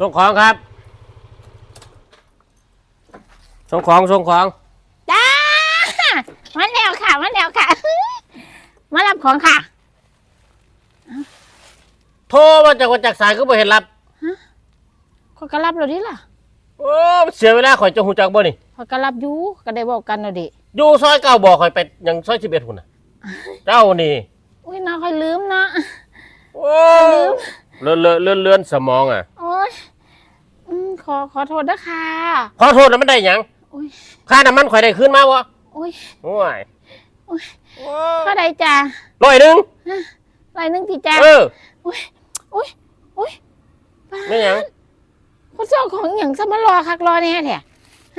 ส่งของครับ ส่งของส่งของ จ้ามาแล้วค่ะมาแล้วค่ะ มารับของค่ะ โทรมาจากวันจากสายก็บ่เห็นรับขอยก็รับเราดิล่ะโอ้เสียเวลาข่อยจะหูจักบ่นี่ขอยก็รับอยู่ก็ได้บอกกันเราดิอยู่ซอยเก้าบ่ข่อยไปยังซอยสิบเอ็ดหุ่นน่ะ เจ้านี่อุ้ยน้าค่อยลืมนะโอ้เลื่อนเลื่อนเลื่อนเลื่อนสมองอะโอ้ยอืม ขอขอโทษนะค่ะ ขอโทษนะมันได้หยังอุ้ยค่าน้ำมันข่อยได้ขึ้นมาวะอุ้ยโอ้ยอุ้ยก็ได้จ้าร้อยหนึ่งไรนึงทีจ้าเอออุ้ยอุ้ยอุ้ยป้าไม่หยังคนเจ้าของอย่างสมารอคักรอเนี่ยแท้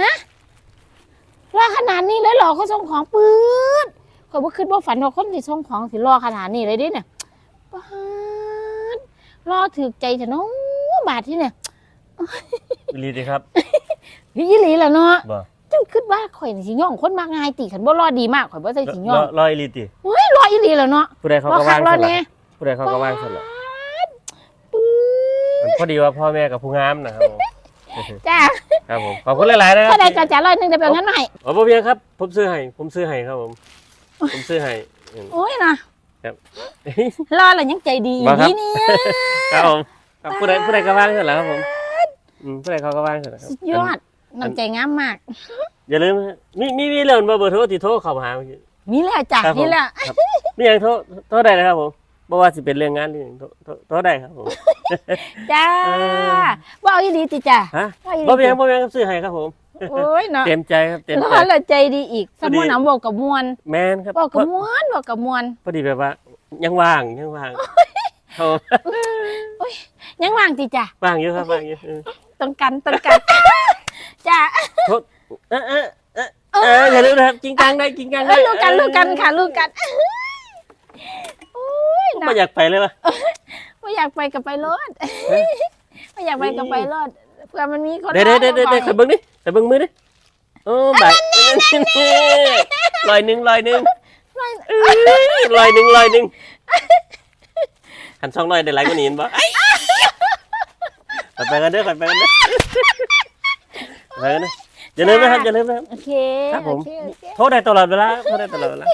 ฮะรอขนาดนี้เลยเหรอเขาส่งของปืดเขาบ่คิดว่าฝันว่าคนที่ส่งของสิรอขนาดนี้เลยเดิเนี่ยป้าดรอถือใจเถอะเน้องบาทที่เนี่ย อีหลีดีครับพี่หลีล่ะเนาะบ่จังคิดว่าข่อยนี่สิย่องคนมากง่ายติขันบ่รอดีมากข่อยบ่ใส่สิย่องรออีหลีติเฮ้ยรออีหลีล่ะเนาะผู้ใดเขารอก็คัว่ากงรอซะแน่ละผู้ใดเขาก็ว่างซะละปื๊ดมันพอดีว่าพ่อแม่กับผู้งามนะครับผมจ้าครับผมขอบคุณหลายๆนะครัเท่าใดก็จะร้อยหนึงได้แบบนั้นมาให้อ๋อบ่เพียงครับ ผมซื้อให้ผมซื้อให้ครับผม ผมซื้อให้อืมโอ้ยนะครับรอแล้วยังใจดีอีบ่กครับนี่เนี่ยครับผมครับผู้ใดผู้ใดก็ว่างซะละครับผม อืมผู้ใดเขาก็ว่างซะละครับ สุดยอดน้ำใจงามมาก อย่าลืมนะมีมีมีเรื่องเบอร์โทรที่โทรเข้ามาหาเมื่อกี้ มีแล้วจ้ะครับผม มีแล้วครับมีอย่างโทรโทรได้นะครับผมบ่ว่าสิเป็นเรื่องงานหรือหยังโทรโทรโทรได้ครับผม จ้าเออ ว่าเอาอีหลีติจ้ะฮะว่าอีหลีบ่เพียงบ่เพียงครับซื้อให้ครับผม โอ้ยเนาะเต็มใจครับเต็มรใจอแล้วใจดีอีกสมมุติน้ำบอกกับมวลแมนครับบอกพกับอมวลบอกกับมวลพอดีแบบว่า ยังว่างยังว่างเขายังว่างติจ้ะว่างอยู่ครับว่างอยู่เออ ตรงกันตรงกันจ้ะโทษเออเออเออเอออย่าลืมนะครับจริงจังได้จริงจังเอได้อลูกกันลูกกันค่ะลูกกันโอ้ยไม่อยากไปเลยวะไม่อยากไปกับไปรถไม่อยากไปกับไปรถเพื่อมันมีคนเดี๋ยวเดี๋ยวเดี๋ยวเดี๋ยวรเดี๋ยวขอเบิ้งดิขอเบิ้งมือดิโอ้แบบลอยหนึ่งลอยหนึ่งเอ้ยลอยหนึ่งลอยหนึ่งหันช่องลอยได้หลายกว่านี้เห็นบ่ ไอ้ไปกันเด้อไปกันเด้อไปกันเด้ออย่าลืมนะครับอย่าลืมนะครับ โอเคครับผม โอเคโอเค โทษได้ตลอดเวลาโทษได้ตลอดเวลา